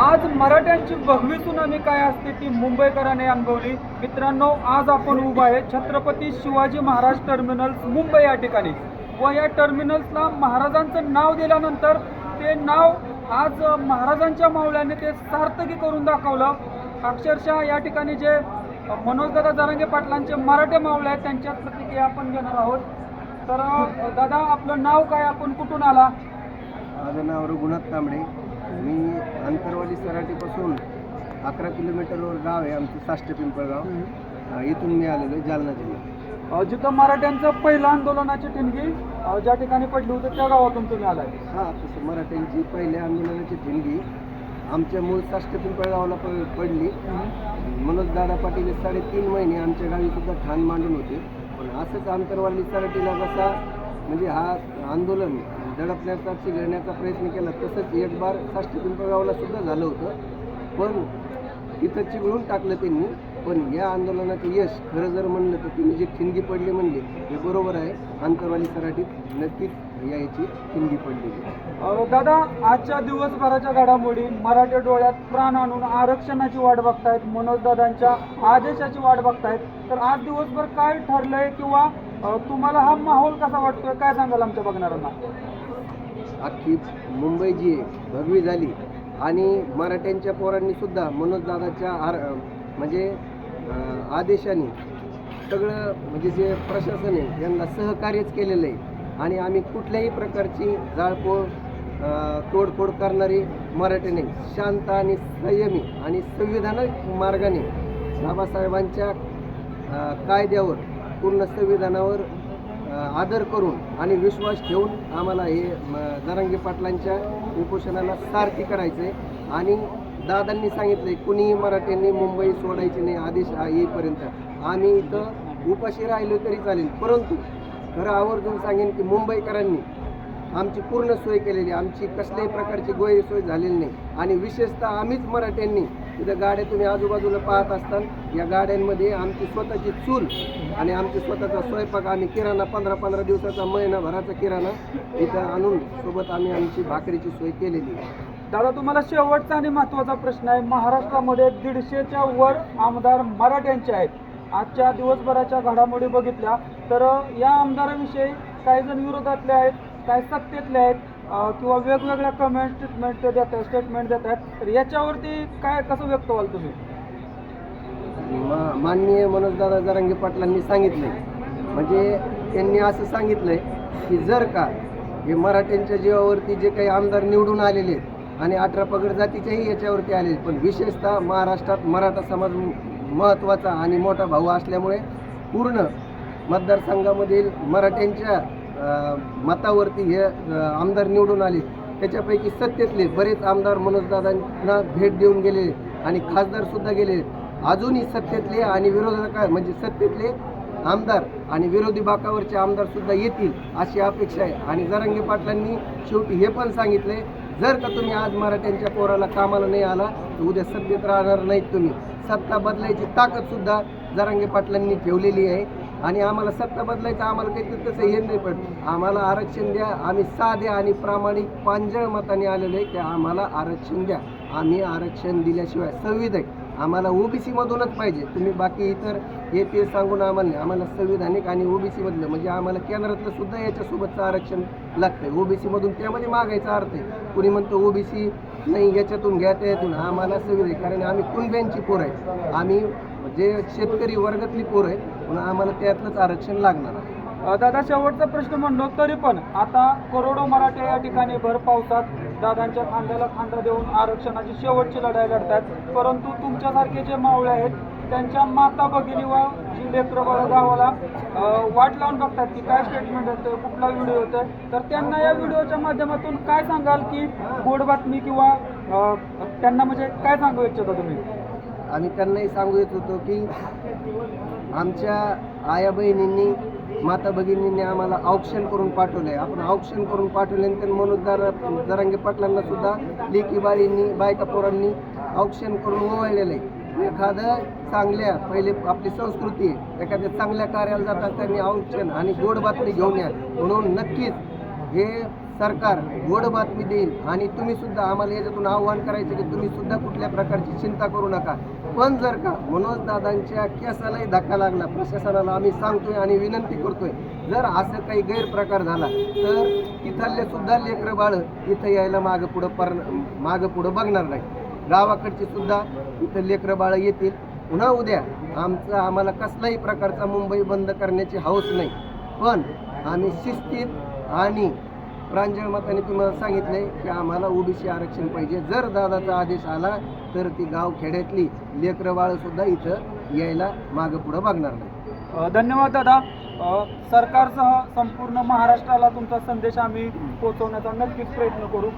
आज मराठ्यांची भगवी सुनामी काय असते ती मुंबईकरांनी अनुभवली. मित्रांनो आज आपण उभा आहे छत्रपती शिवाजी महाराज टर्मिनल्स मुंबई या ठिकाणी. व या टर्मिनल्सला महाराजांचं नाव दिल्यानंतर ते नाव आज महाराजांच्या मावळ्याने ते सार्थकी करून दाखवलं. अक्षरशः या ठिकाणी जे मनोजदादा जरांगे पाटलांचे मराठे मावळे आहेत त्यांच्या प्रतिक्रिया आपण घेणार आहोत. तर दादा आपलं नाव काय? आपण कुठून आला? माझं नाव रघुनाथ तांबडे मी अंतरवाली सराटीपासून अकरा किलोमीटरवर गाव आहे आमचं साष्ट पिंपळगाव. अ, इथून मी आलेलो आहे जालना जिल्हा अ, जिथं मराठ्यांचं पहिलं आंदोलनाची ठिणगी अ, ज्या ठिकाणी पडली होती त्या गावातून तुम्ही आलाय. हा तसं मराठ्यांची पहिल्या आंदोलनाची ठिणगी आमच्या मूळ साष्ट पिंपळगावला प पडली. मनोज दादा पाटील हे साडेतीन महिने आमच्या गावी सुद्धा ठाण मांडून होते. पण असंच अंतरवाली सराटीला कसा म्हणजे हा आंदोलन दडपण्याचा चिघळण्याचा प्रयत्न केला तसंच एक बार साष्टी पिंपळगावला सुद्धा झालं होतं. पण तिथं चिघळून टाकलं त्यांनी. पण या आंदोलनाचं यश खरं जर म्हणलं तर तुम्ही जी ठिणगी पडली म्हणले हे बरोबर आहे. अंतरवाली सराठीत नक्कीच याची ठिणगी पडली दादा आजच्या दिवसभराच्या घडामोडी मराठी डोळ्यात प्राण आणून आरक्षणाची वाट बघतायत मनोजदादांच्या आदेशाची वाट बघतायत. तर आज दिवसभर काय ठरलंय किंवा तुम्हाला हा माहोल कसा वाटतोय? काय सांगाल आमच्या बघणाऱ्यांना? अख्खी मुंबई जी आहे भगवी झाली. आणि मराठ्यांच्या पोरांनीसुद्धा मनोजदादाच्या आर म्हणजे आदेशाने सगळं म्हणजे जे प्रशासन आहे यांना सहकार्यच केलेलं आहे. आणि आम्ही कुठल्याही प्रकारची जाळपोळ तोडफोड करणारी मराठीने शांत आणि संयमी आणि संविधानिक मार्गाने बाबासाहेबांच्या कायद्यावर पूर्ण संविधानावर आदर करून आणि विश्वास ठेवून आम्हाला हे दरंगी पाटलांच्या उपोषणाला सारथी करायचं आहे आणि दादांनी सांगितलंय कुणीही मराठ्यांनी मुंबई सोडायची नाही आदेश येईपर्यंत. आम्ही इथं उपाशी राहिलो तरी चालेल. परंतु खरं आवर्जून सांगेन की मुंबईकरांनी आमची पूर्ण सोय केलेली आहे. आमची कसल्याही प्रकारची गैरसोय झालेली नाही. आणि विशेषतः आम्हीच मराठ्यांनी तिथं गाड्या तुम्ही आजूबाजूला पाहत असताल या गाड्यांमध्ये आमची स्वतःची चूल आणि आमची स्वतःचा स्वयंपाक आम्ही किराणा पंधरा पंधरा दिवसाचा महिनाभराचा किराणा इथं आणून सोबत आम्ही आमची भाकरीची सोय केलेली आहे. दादा तुम्हाला शेवटचा आणि महत्त्वाचा प्रश्न आहे. महाराष्ट्रामध्ये दीडशेच्या वर आमदार मराठ्यांचे आहेत. आजच्या दिवसभराच्या घडामोडी बघितल्या तर या आमदाराविषयी काही जण विरोधातले आहेत काही सत्तेतले आहेत. किंवा वेगवेगळ्या कमेंट स्टेटमेंट देत आहेत स्टेटमेंट देत आहेत. तर याच्यावरती काय कसं व्यक्त व्हाल तुम्ही? मा- माननीय मनोजदादा जरांगे पाटलांनी सांगितले म्हणजे त्यांनी असं सांगितलंय की जर का हे मराठ्यांच्या जीवावरती जे काही आमदार निवडून आलेले आहेत आणि अठरा पगड जातीच्याही याच्यावरती आलेले पण विशेषतः महाराष्ट्रात मराठा समाज महत्त्वाचा आणि मोठा भाऊ असल्यामुळे पूर्ण मतदारसंघामधील मराठ्यांच्या मतावरती हे आमदार निवडून आले. त्याच्यापैकी सत्तेतले बरेच आमदार मनोजदादांना भेट देऊन गेले आणि खासदारसुद्धा गेले. अजूनही सत्तेतले आणि विरोधका म्हणजे सत्तेतले आमदार आणि विरोधी बाकावरचे आमदारसुद्धा येतील अशी अपेक्षा आहे. आणि जरांगे पाटलांनी शेवटी हे पण सांगितले जर का तुम्ही आज मराठ्यांच्या पोराला कामाला नाही आला तर उद्या सत्तेत राहणार नाहीत तुम्ही. सत्ता बदलायची ताकदसुद्धा जरांगे पाटलांनी ठेवलेली आहे. आणि आम्हाला सत्ता बदलायचं आम्हाला काही तसं हे नाही पण आम्हाला आरक्षण द्या. आम्ही साधे आणि प्रामाणिक पांजळ मताने आलेलो आहे की आम्हाला आरक्षण द्या. आम्ही आरक्षण दिल्याशिवाय संविधान आम्हाला ओबीसीमधूनच पाहिजे. तुम्ही बाकी इतर हे ते सांगून आम्हाला नाही. आम्हाला संविधानिक आणि ओबीसीमधलं म्हणजे आम्हाला केंद्रातलं सुद्धा याच्यासोबतचं आरक्षण लागतं ओबीसी मधून त्यामध्ये मागायचा अर्थ आहे. कुणी म्हणतं ओबीसी नाही याच्यातून घ्या त्यातून. आम्हाला संविधान कारण आम्ही कुणब्यांची पोरं आहे आम्ही जे शेतकरी वर्गातली पोरं आहे पण आम्हाला त्यातलंच आरक्षण लागणार आहे. दादा शेवटचा प्रश्न म्हणलो तरी पण आता करोडो मराठे या ठिकाणी भर पावसात दादांच्या खांद्याला खांदा देऊन आरक्षणाची शेवटची लढाई लढतात. परंतु तुमच्यासारखे जे मावळे आहेत त्यांच्या माता भगिनी व जी लेकरं गावाला वाट लावून बघतात की काय स्टेटमेंट येतं कुठला व्हिडिओ येतोय तर त्यांना या व्हिडिओच्या माध्यमातून काय सांगाल की गोड बातमी किंवा त्यांना म्हणजे काय सांगू इच्छिता तुम्ही? आम्ही त्यांनाही सांगू येत होतो की आमच्या आया बहिणींनी माता भगिनींनी आम्हाला औक्षण करून पाठवलं आहे आपण औक्षण करून पाठवल्यानंतर मनोजदार जरांगे पाटलांना सुद्धा लेखी बाळींनी बायका पोरांनी औक्षण करून ओवाळलेलं आहे एखादं चांगल्या पहिले आपली संस्कृती एखाद्या चांगल्या कार्याला जातात त्यांनी औक्षण आणि गोड बातमी घेऊन या. म्हणून नक्कीच हे सरकार गोड बातमी देईल आणि तुम्ही सुद्धा आम्हाला याच्यातून आव्हान करायचं की तुम्ही सुद्धा कुठल्या प्रकारची चिंता करू नका. पण जर का मनोज दादांच्या केसालाही धक्का लागला प्रशासनाला आम्ही सांगतोय आणि विनंती करतोय जर असं काही गैरप्रकार झाला तर तिथले सुद्धा लेकरं बाळ इथं यायला मागं पुढं पर मागं पुढं बघणार नाही. गावाकडची सुद्धा इथं लेकरं बाळ येतील. पुन्हा उद्या आमचं आम्हाला कसलाही प्रकारचा मुंबई बंद करण्याची हौस नाही. पण आम्ही शिस्तीत आणि प्रांजळ मताने तुम्हाला सांगितलंय की आम्हाला ओबीसी आरक्षण पाहिजे. जर दादाचा आदेश आला तर ती गाव खेड्यातली लेकरं बाळं सुद्धा इथं यायला मागं पुढं बघणार नाही. धन्यवाद दादा. सरकारसह संपूर्ण महाराष्ट्राला तुमचा संदेश आम्ही पोहोचवण्याचा नक्कीच प्रयत्न करू.